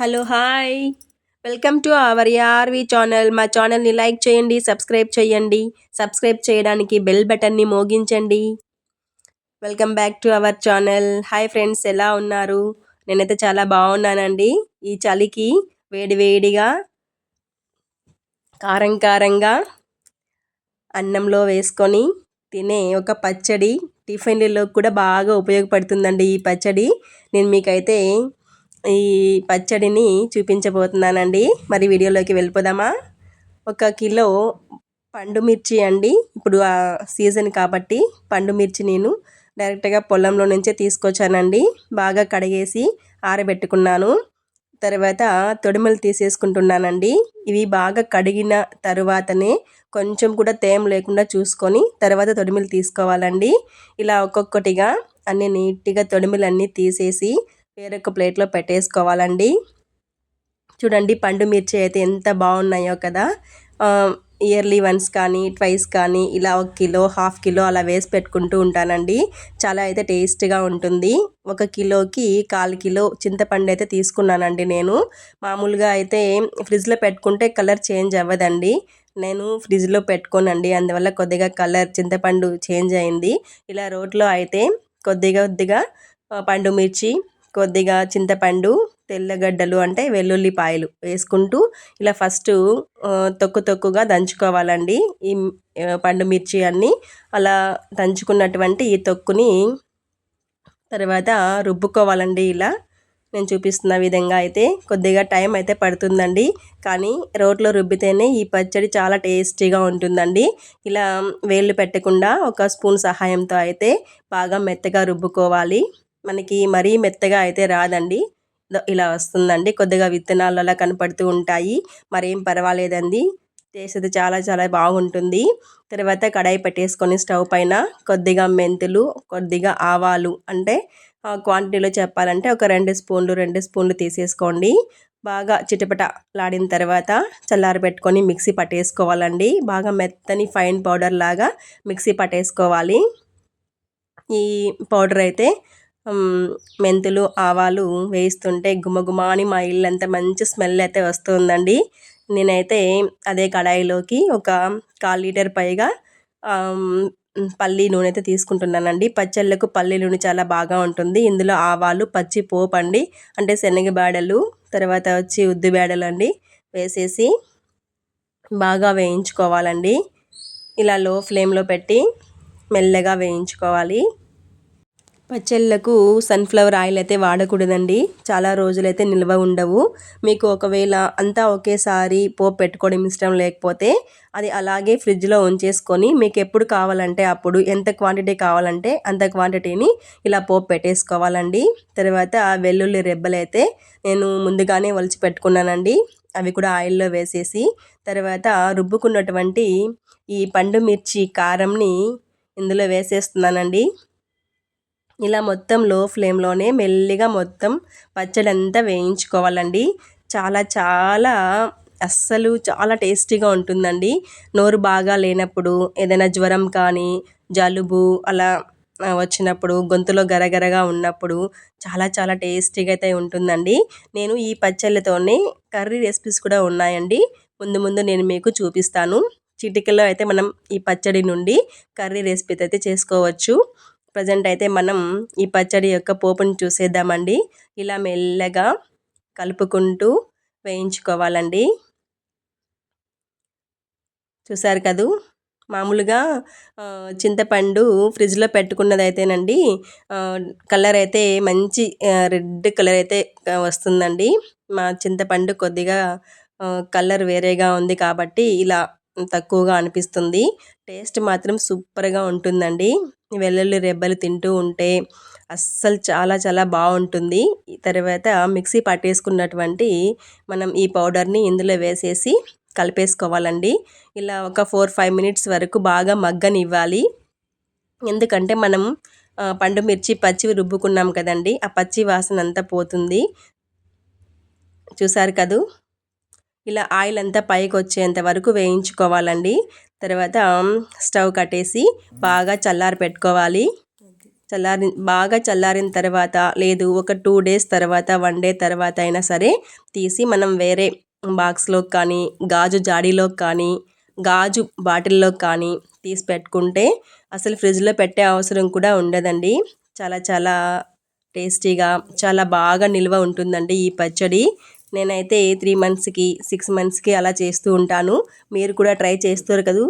Hello hi. Welcome to our RV channel. మా ఛానల్ని like చేయండి సబ్స్క్రైబ్ చేయండి. సబ్స్క్రైబ్ చేయడానికి బెల్ బటన్ని మోగించండి. Welcome back to our channel. Hi friends ఎలా ఉన్నారు? నేనైతే చాలా బాగున్నానండి. ఈ చలికి వేడివేడిగా కారం కారంగా అన్నంలో వేసుకొని తినే ఒక పచ్చడి టిఫిన్లలో కూడా బాగా ఉపయోగపడుతుందండి ఈ పచ్చడి. నేను మీకైతే ఈ పచ్చడిని చూపించబోతున్నానండి. మరి వీడియోలోకి వెళ్ళిపోదామా? ఒక కిలో పండు మిర్చి అండి. ఇప్పుడు ఆ సీజన్ కాబట్టి పండు మిర్చి నేను డైరెక్ట్గా పొలంలో నుంచే తీసుకొచ్చానండి. బాగా కడిగేసి ఆరబెట్టుకున్నాను. తర్వాత తొడిమలు తీసేసుకుంటున్నానండి. ఇవి బాగా కడిగిన తరువాతనే కొంచెం కూడా తేమ లేకుండా చూసుకొని తర్వాత తొడిమిలు తీసుకోవాలండి. ఇలా ఒక్కొక్కటిగా అన్ని నీట్గా తొడిమిలన్నీ తీసేసి వేరొక ప్లేట్లో పెట్టేసుకోవాలండి. చూడండి పండు మిర్చి అయితే ఎంత బాగున్నాయో కదా. ఇయర్లీ వన్స్ కానీ ట్వైస్ కానీ ఇలా ఒక కిలో హాఫ్ కిలో అలా వేసి పెట్టుకుంటూ ఉంటానండి. చాలా అయితే టేస్ట్గా ఉంటుంది. ఒక కిలోకి కాలు కిలో చింతపండు అయితే తీసుకున్నానండి నేను. మామూలుగా అయితే ఫ్రిడ్జ్లో పెట్టుకుంటే కలర్ చేంజ్ అవ్వదండి. నేను ఫ్రిడ్జ్లో పెట్టుకోనండి. అందువల్ల కొద్దిగా కలర్ చింతపండు చేంజ్ అయింది. ఇలా రోట్లో అయితే కొద్దిగా కొద్దిగా పండు మిర్చి కొద్దిగా చింతపండు తెల్లగడ్డలు అంటే వెల్లుల్లిపాయలు వేసుకుంటూ ఇలా ఫస్ట్ తొక్కు తొక్కుగా దంచుకోవాలండి. ఈ పండు మిర్చి అన్నీ అలా దంచుకున్నటువంటి ఈ తొక్కుని తర్వాత రుబ్బుకోవాలండి ఇలా. నేను చూపిస్తున్న విధంగా అయితే కొద్దిగా టైం అయితే పడుతుందండి. కానీ రోట్లో రుబ్బితేనే ఈ పచ్చడి చాలా టేస్టీగా ఉంటుందండి. ఇలా వేళ్ళు పెట్టకుండా ఒక స్పూన్ సహాయంతో అయితే బాగా మెత్తగా రుబ్బుకోవాలి. మనకి మరీ మెత్తగా అయితే రాదండి. ఇలా వస్తుందండి. కొద్దిగా విత్తనాలు అలా కనపడుతూ ఉంటాయి. మరేం పర్వాలేదండి. టేస్ట్ అయితే చాలా చాలా బాగుంటుంది. తర్వాత కడాయి పెట్టేసుకొని స్టవ్ పైన కొద్దిగా మెంతులు కొద్దిగా ఆవాలు అంటే క్వాంటిటీలో చెప్పాలంటే ఒక రెండు స్పూన్లు రెండు స్పూన్లు తీసేసుకోండి. బాగా చిటపట లాడిన తర్వాత చల్లారి పెట్టుకొని మిక్సీ పట్టేసుకోవాలండి. బాగా మెత్తని ఫైన్ పౌడర్ లాగా మిక్సీ పట్టేసుకోవాలి. ఈ పౌడర్ అయితే మెంతులు ఆవాలు వేస్తుంటే గుమగుమ అని మా ఇల్లంతా మంచి స్మెల్ అయితే వస్తుందండి. నేనైతే అదే కడాయిలోకి ఒక కాల్ లీటర్ పైగా పల్లి నూనె అయితే తీసుకుంటున్నానండి. పచ్చళ్ళకు పల్లి నూనె చాలా బాగా ఉంటుంది. ఇందులో ఆవాలు పచ్చి పోపు అండి. అంటే శనగ బేడలు తర్వాత వచ్చి ఉద్ది బేడలు అండి. వేసేసి బాగా వేయించుకోవాలండి. ఇలా లో ఫ్లేమ్లో పెట్టి మెల్లగా వేయించుకోవాలి. పచ్చళ్ళకు సన్ఫ్లవర్ ఆయిల్ అయితే వాడకూడదండి. చాలా రోజులైతే నిల్వ ఉండవు. మీకు ఒకవేళ అంతా ఒకేసారి పోపు పెట్టుకోవడం ఇష్టం లేకపోతే అది అలాగే ఫ్రిడ్జ్లో ఉంచేసుకొని మీకు ఎప్పుడు కావాలంటే అప్పుడు ఎంత క్వాంటిటీ కావాలంటే అంత క్వాంటిటీని ఇలా పోపు పెట్టేసుకోవాలండి. తర్వాత వెల్లుల్లి రెబ్బలైతే నేను ముందుగానే ఒలిచి పెట్టుకున్నానండి. అవి కూడా ఆయిల్లో వేసేసి తర్వాత రుబ్బుకున్నటువంటి ఈ పండు మిర్చి కారంని ఇందులో వేసేస్తున్నానండి. ఇలా మొత్తం లో ఫ్లేమ్లోనే మెల్లిగా మొత్తం పచ్చడి అంతా వేయించుకోవాలండి. చాలా చాలా అస్సలు చాలా టేస్టీగా ఉంటుందండి. నోరు బాగా లేనప్పుడు ఏదైనా జ్వరం కానీ జలుబు అలా వచ్చినప్పుడు గొంతులో గరగరగా ఉన్నప్పుడు చాలా చాలా టేస్టీగా అయితే ఉంటుందండి. నేను ఈ పచ్చళ్ళతోనే కర్రీ రెసిపీస్ కూడా ఉన్నాయండి. ముందు ముందు నేను మీకు చూపిస్తాను. చిటికలో అయితే మనం ఈ పచ్చడి నుండి కర్రీ రెసిపీ అయితే చేసుకోవచ్చు. ప్రజెంట్ అయితే మనం ఈ పచ్చడి యొక్క పోపుని చూసేద్దామండి. ఇలా మెల్లగా కలుపుకుంటూ వేయించుకోవాలండి. చూసారు కదూ? మామూలుగా చింతపండు ఫ్రిడ్జ్లో పెట్టుకున్నది అయితేనండి కలర్ అయితే మంచి రెడ్ కలర్ అయితే వస్తుందండి. మా చింతపండు కొద్దిగా కలర్ వేరేగా ఉంది కాబట్టి ఇలా తక్కువగా అనిపిస్తుంది. టేస్ట్ మాత్రం సూపర్గా ఉంటుందండి. వెల్లుల్లి రెబ్బలు తింటూ ఉంటే అస్సలు చాలా చాలా బాగుంటుంది. తర్వాత మిక్సీ పట్టేసుకున్నటువంటి మనం ఈ పౌడర్ని ఇందులో వేసేసి కలిపేసుకోవాలండి. ఇలా ఒక ఫోర్ ఫైవ్ మినిట్స్ వరకు బాగా మగ్గనివ్వాలి. ఎందుకంటే మనం పండు మిర్చి పచ్చివి రుబ్బుకున్నాం కదండి ఆ పచ్చి వాసన అంతా పోతుంది. చూసారు కదూ? ఇలా ఆయిల్ అంతా పైకి వచ్చేంత వరకు వేయించుకోవాలండి. తర్వాత స్టవ్ కట్టేసి బాగా చల్లారి పెట్టుకోవాలి. చల్లారి బాగా చల్లారిన తర్వాత లేదు ఒక టూ డేస్ తర్వాత వన్ డే తర్వాత అయినా సరే తీసి మనం వేరే బాక్స్లో కానీ గాజు జాడీలో కానీ గాజు బాటిల్లో కానీ తీసి పెట్టుకుంటే అసలు ఫ్రిడ్జ్లో పెట్టే అవసరం కూడా ఉండదండి. చాలా చాలా టేస్టీగా చాలా బాగా నిల్వ ఉంటుందండి ఈ పచ్చడి. నేనైతే త్రీ మంత్స్కి సిక్స్ మంత్స్కి అలా చేస్తూ ఉంటాను. మీరు కూడా ట్రై చేస్తారు కదూ?